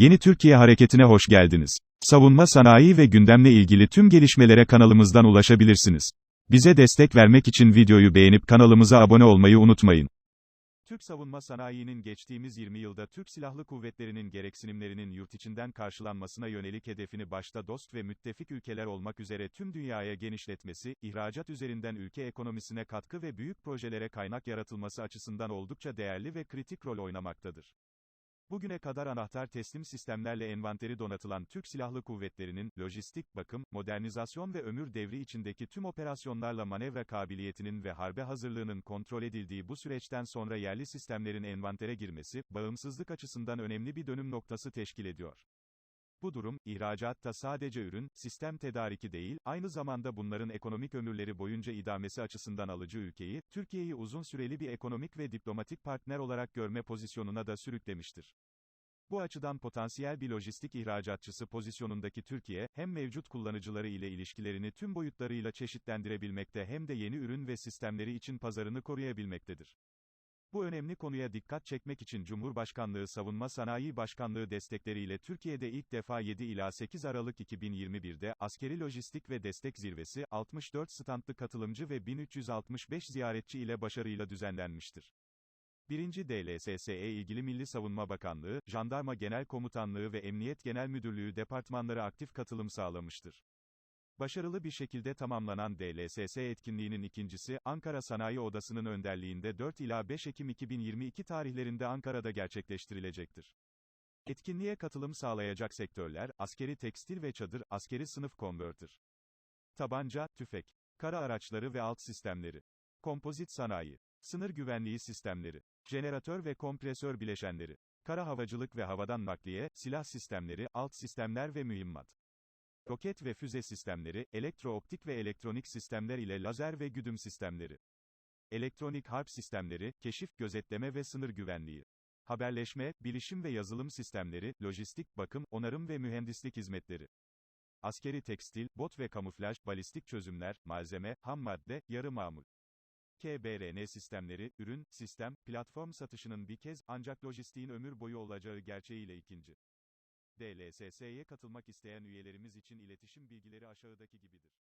Yeni Türkiye Hareketi'ne hoş geldiniz. Savunma sanayi ve gündemle ilgili tüm gelişmelere kanalımızdan ulaşabilirsiniz. Bize destek vermek için videoyu beğenip kanalımıza abone olmayı unutmayın. Türk savunma sanayinin geçtiğimiz 20 yılda Türk Silahlı Kuvvetleri'nin gereksinimlerinin yurt içinden karşılanmasına yönelik hedefini başta dost ve müttefik ülkeler olmak üzere tüm dünyaya genişletmesi, ihracat üzerinden ülke ekonomisine katkı ve büyük projelere kaynak yaratılması açısından oldukça değerli ve kritik rol oynamaktadır. Bugüne kadar anahtar teslim sistemlerle envanteri donatılan Türk Silahlı Kuvvetleri'nin, lojistik, bakım, modernizasyon ve ömür devri içindeki tüm operasyonlarla manevra kabiliyetinin ve harbe hazırlığının kontrol edildiği bu süreçten sonra yerli sistemlerin envantere girmesi, bağımsızlık açısından önemli bir dönüm noktası teşkil ediyor. Bu durum, ihracatta sadece ürün, sistem tedariki değil, aynı zamanda bunların ekonomik ömürleri boyunca idamesi açısından alıcı ülkeyi, Türkiye'yi uzun süreli bir ekonomik ve diplomatik partner olarak görme pozisyonuna da sürüklemiştir. Bu açıdan potansiyel bir lojistik ihracatçısı pozisyonundaki Türkiye, hem mevcut kullanıcıları ile ilişkilerini tüm boyutlarıyla çeşitlendirebilmekte hem de yeni ürün ve sistemleri için pazarını koruyabilmektedir. Bu önemli konuya dikkat çekmek için Cumhurbaşkanlığı Savunma Sanayi Başkanlığı destekleriyle Türkiye'de ilk defa 7 ila 8 Aralık 2021'de Askeri Lojistik ve Destek Zirvesi 64 standlı katılımcı ve 1365 ziyaretçi ile başarıyla düzenlenmiştir. 1. DLSSE ilgili Milli Savunma Bakanlığı, Jandarma Genel Komutanlığı ve Emniyet Genel Müdürlüğü departmanları aktif katılım sağlamıştır. Başarılı bir şekilde tamamlanan DLSS etkinliğinin ikincisi, Ankara Sanayi Odası'nın önderliğinde 4 ila 5 Ekim 2022 tarihlerinde Ankara'da gerçekleştirilecektir. Etkinliğe katılım sağlayacak sektörler, askeri tekstil ve çadır, askeri sınıf konvertör, tabanca, tüfek, kara araçları ve alt sistemleri, kompozit sanayi, sınır güvenliği sistemleri, jeneratör ve kompresör bileşenleri, kara havacılık ve havadan nakliye, silah sistemleri, alt sistemler ve mühimmat. Roket ve füze sistemleri, elektrooptik ve elektronik sistemler ile lazer ve güdüm sistemleri. Elektronik harp sistemleri, keşif, gözetleme ve sınır güvenliği. Haberleşme, bilişim ve yazılım sistemleri, lojistik, bakım, onarım ve mühendislik hizmetleri. Askeri tekstil, bot ve kamuflaj, balistik çözümler, malzeme, ham madde, yarı mamul. KBRN sistemleri, ürün, sistem, platform satışının bir kez, ancak lojistiğin ömür boyu olacağı gerçeğiyle ikinci. DLSS'ye katılmak isteyen üyelerimiz için iletişim bilgileri aşağıdaki gibidir.